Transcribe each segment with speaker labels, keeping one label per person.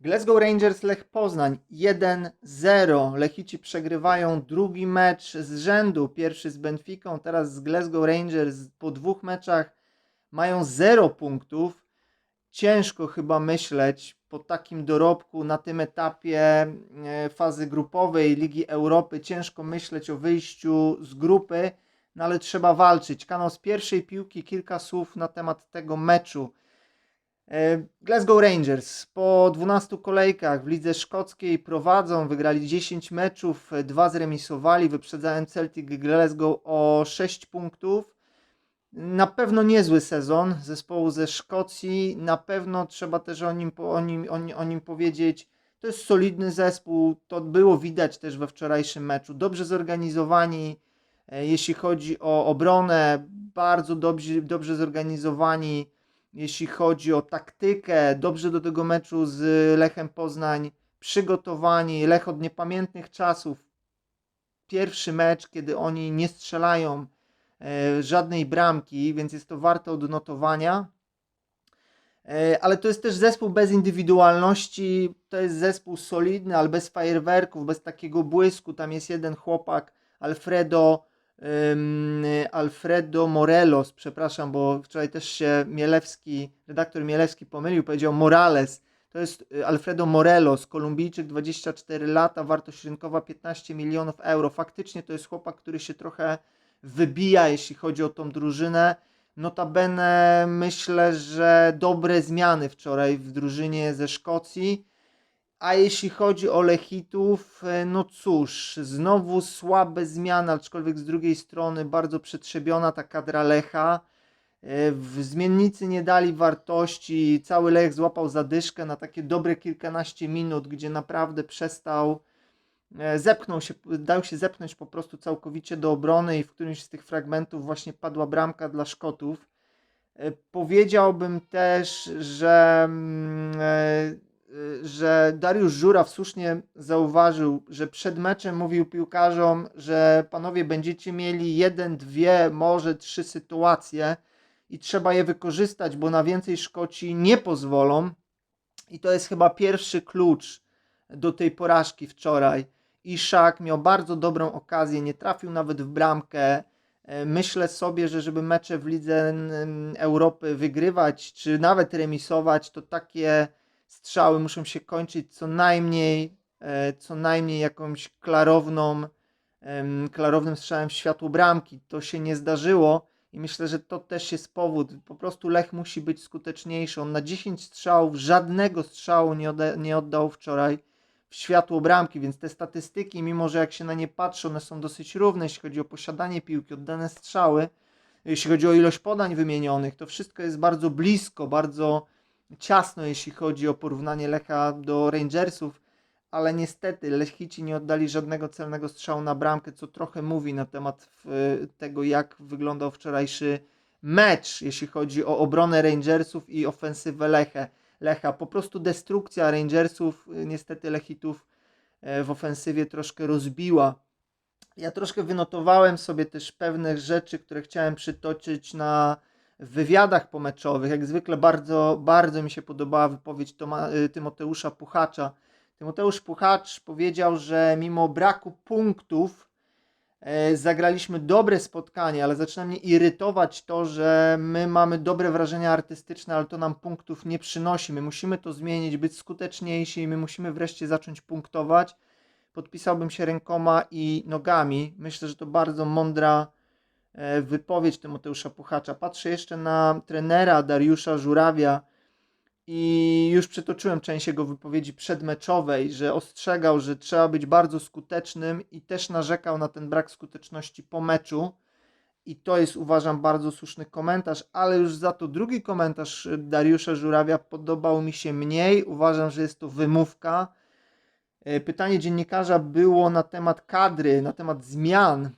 Speaker 1: Glasgow Rangers Lech Poznań 1-0. Lechici przegrywają drugi mecz z rzędu. Pierwszy z Benficą, teraz z Glasgow Rangers po dwóch meczach mają 0 punktów. Ciężko chyba myśleć po takim dorobku na tym etapie e, fazy grupowej Ligi Europy. Ciężko myśleć o wyjściu z grupy, no ale trzeba walczyć. Kanał z pierwszej piłki, kilka słów na temat tego meczu. E, Glasgow Rangers po 12 kolejkach w lidze szkockiej prowadzą, wygrali 10 meczów, 2 zremisowali, wyprzedzając Celtic Glasgow o 6 punktów. Na pewno niezły sezon zespołu ze Szkocji, na pewno trzeba też o nim, o nim, o, nim- o nim powiedzieć. To jest solidny zespół, to było widać też we wczorajszym meczu. Dobrze zorganizowani, e, jeśli chodzi o obronę, bardzo dobrze, dobrze zorganizowani jeśli chodzi o taktykę, dobrze do tego meczu z Lechem Poznań przygotowani. Lech od niepamiętnych czasów. Pierwszy mecz, kiedy oni nie strzelają e, żadnej bramki, więc jest to warte odnotowania. E, ale to jest też zespół bez indywidualności. To jest zespół solidny, ale bez fajerwerków, bez takiego błysku. Tam jest jeden chłopak, Alfredo. Alfredo Morelos, przepraszam, bo wczoraj też się Mielewski, redaktor Mielewski pomylił, powiedział Morales. To jest y, Alfredo Morelos, Kolumbijczyk, 24 lata, wartość rynkowa 15 milionów euro. Faktycznie to jest chłopak, który się trochę wybija, jeśli chodzi o tą drużynę. Notabene myślę, że dobre zmiany wczoraj w drużynie ze Szkocji. A jeśli chodzi o Lechitów, e, no cóż, znowu słabe zmiany, aczkolwiek z drugiej strony bardzo przetrzebiona ta kadra Lecha. E, W zmiennicy nie dali wartości, cały Lech złapał zadyszkę na takie dobre kilkanaście minut, gdzie naprawdę przestał, e, zepchnął się, dał się zepchnąć po prostu całkowicie do obrony i w którymś z tych fragmentów właśnie padła bramka dla Szkotów. Powiedziałbym też, że, mm, że Dariusz Żuraw słusznie zauważył, że przed meczem mówił piłkarzom, że panowie będziecie mieli jeden, dwie, może trzy sytuacje i trzeba je wykorzystać, bo na więcej Szkoci nie pozwolą. I to jest chyba pierwszy klucz do tej porażki wczoraj. Iszak miał bardzo dobrą okazję, nie trafił nawet w bramkę. E, Myślę sobie, że żeby mecze w Lidze Europy wygrywać, czy nawet remisować, to takie strzały muszą się kończyć co najmniej, e, co najmniej jakąś klarowną, klarownym strzałem w światło bramki. To się nie zdarzyło i myślę, że to też jest powód. Po prostu Lech musi być skuteczniejszy. On na 10 strzałów żadnego strzału nie, ode, nie oddał wczoraj w światło bramki, więc te statystyki, mimo że jak się na nie patrzy, one są dosyć równe, jeśli chodzi o posiadanie piłki, oddane strzały, jeśli chodzi o ilość podań wymienionych, to wszystko jest bardzo blisko, bardzo ciasno, jeśli chodzi o porównanie Lecha do Rangersów, ale niestety Lechici nie oddali żadnego celnego strzału na bramkę, co trochę mówi na temat tego, jak wyglądał wczorajszy mecz, jeśli chodzi o obronę Rangersów i ofensywę Lechę. Lecha. Po prostu destrukcja Rangersów, y, niestety Lechitów e, w ofensywie troszkę rozbiła. Ja troszkę wynotowałem sobie też pewne rzeczy, które chciałem przytoczyć na wywiadach pomeczowych. Jak zwykle bardzo, bardzo mi się podobała wypowiedź Toma, y, Tymoteusza Puchacza. Tymoteusz Puchacz powiedział, że mimo braku punktów e, zagraliśmy dobre spotkanie, ale zaczyna mnie irytować to, że my mamy dobre wrażenia artystyczne, ale to nam punktów nie przynosi. My musimy to zmienić, być skuteczniejsi i my musimy wreszcie zacząć punktować. Podpisałbym się rękoma i nogami. Myślę, że to bardzo mądra wypowiedź Tymoteusza Puchacza. Patrzę jeszcze na trenera Dariusza Żurawia i już przytoczyłem część jego wypowiedzi przedmeczowej, że ostrzegał, że trzeba być bardzo skutecznym i też narzekał na ten brak skuteczności po meczu. I to jest, uważam, bardzo słuszny komentarz, ale już za to drugi komentarz Dariusza Żurawia podobał mi się mniej. Uważam, że jest to wymówka. E, Pytanie dziennikarza było na temat kadry, na temat zmian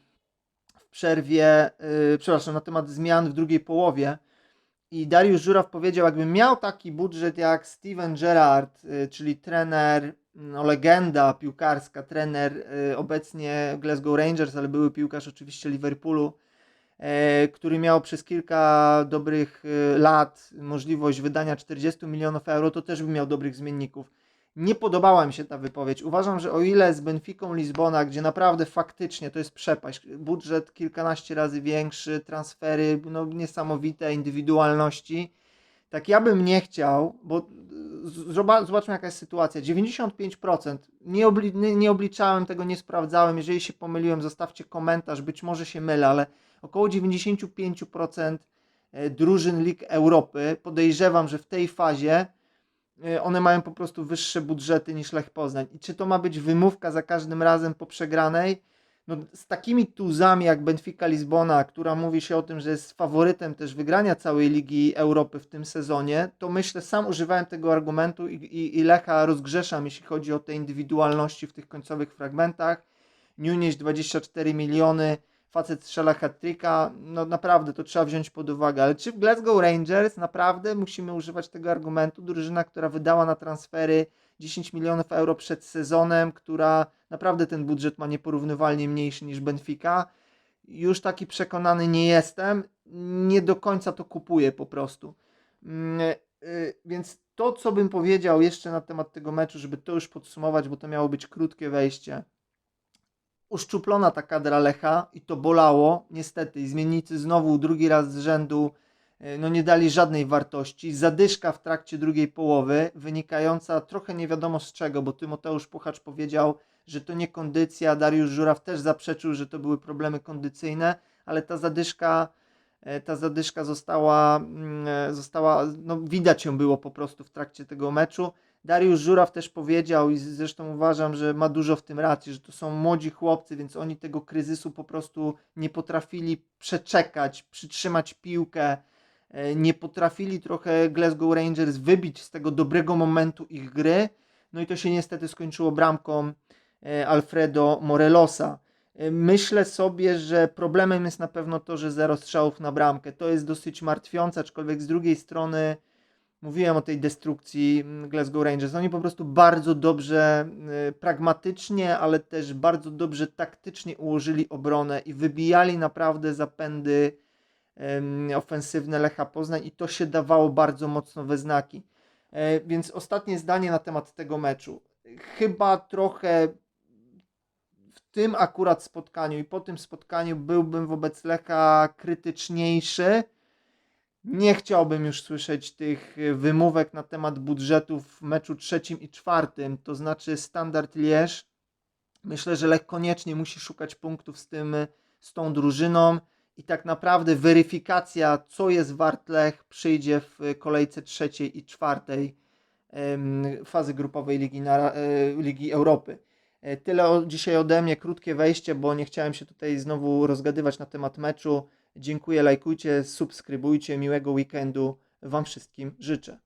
Speaker 1: przerwie, yy, przepraszam, na temat zmian w drugiej połowie. I Dariusz Żuraw powiedział, jakbym miał taki budżet jak Steven Gerrard, y, czyli trener, no, legenda piłkarska, trener y, obecnie Glasgow Rangers, ale były piłkarz oczywiście Liverpoolu, e, który miał przez kilka dobrych y, lat możliwość wydania 40 milionów euro, to też by miał dobrych zmienników. Nie podobała mi się ta wypowiedź. Uważam, że o ile z Benficą Lizbona, gdzie naprawdę faktycznie to jest przepaść, budżet kilkanaście razy większy, transfery no, niesamowite, indywidualności, tak ja bym nie chciał, bo zoba- zobaczmy jaka jest sytuacja. 95%, nie, obli- nie, obliczałem tego, nie sprawdzałem. Jeżeli się pomyliłem, zostawcie komentarz, być może się mylę, ale około 95% e, drużyn lig Europy podejrzewam, że w tej fazie e, one mają po prostu wyższe budżety niż Lech Poznań. I czy to ma być wymówka za każdym razem po przegranej? No, z takimi tuzami jak Benfica Lizbona, która mówi się o tym, że jest faworytem też wygrania całej Ligi Europy w tym sezonie, to myślę, sam używałem tego argumentu i, i, i Lecha rozgrzeszam, jeśli chodzi o te indywidualności w tych końcowych fragmentach. Nunes 24 miliony, facet strzela hat no naprawdę to trzeba wziąć pod uwagę. Ale czy w Glasgow Rangers naprawdę musimy używać tego argumentu? Drużyna, która wydała na transfery 10 milionów euro przed sezonem, która naprawdę ten budżet ma nieporównywalnie mniejszy niż Benfica. Już taki przekonany nie jestem. Nie do końca to kupuję po prostu. Mm, y, Więc to, co bym powiedział jeszcze na temat tego meczu, żeby to już podsumować, bo to miało być krótkie wejście. Uszczuplona ta kadra Lecha i to bolało, niestety. I zmiennicy znowu drugi raz z rzędu e, no nie dali żadnej wartości. Zadyszka w trakcie drugiej połowy, wynikająca trochę nie wiadomo z czego, bo Tymoteusz Puchacz powiedział, że to nie kondycja. Dariusz Żuraw też zaprzeczył, że to były problemy kondycyjne, ale ta zadyszka, e, ta zadyszka została, mm, e, została, no widać ją było po prostu w trakcie tego meczu. Dariusz Żuraw też powiedział i zresztą uważam, że ma dużo w tym racji, że to są młodzi chłopcy, więc oni tego kryzysu po prostu nie potrafili przeczekać, przytrzymać piłkę, e, nie potrafili trochę Glasgow Rangers wybić z tego dobrego momentu ich gry. No i to się niestety skończyło bramką e, Alfredo Morelosa. E, Myślę sobie, że problemem jest na pewno to, że zero strzałów na bramkę. To jest dosyć martwiące, aczkolwiek z drugiej strony mówiłem o tej destrukcji mm, Glasgow Rangers. Oni po prostu bardzo dobrze, y, pragmatycznie, ale też bardzo dobrze taktycznie ułożyli obronę i wybijali naprawdę zapędy ofensywne Lecha Poznań i to się dawało bardzo mocno we znaki. E, Więc ostatnie zdanie na temat tego meczu. Chyba trochę w tym akurat spotkaniu i po tym spotkaniu byłbym wobec Lecha krytyczniejszy. Nie chciałbym już słyszeć tych y, wymówek na temat budżetów w meczu trzecim i czwartym, to znaczy standard Lierz. Myślę, że Lech koniecznie musi szukać punktów z tym, z tą drużyną i tak naprawdę weryfikacja, co jest wart Lech, przyjdzie w kolejce trzeciej i czwartej fazy grupowej Ligi, Nara- e, Ligi Europy. E, Tyle dzisiaj ode mnie, krótkie wejście, bo nie chciałem się tutaj znowu rozgadywać na temat meczu. Dziękuję, lajkujcie, subskrybujcie, miłego weekendu Wam wszystkim życzę.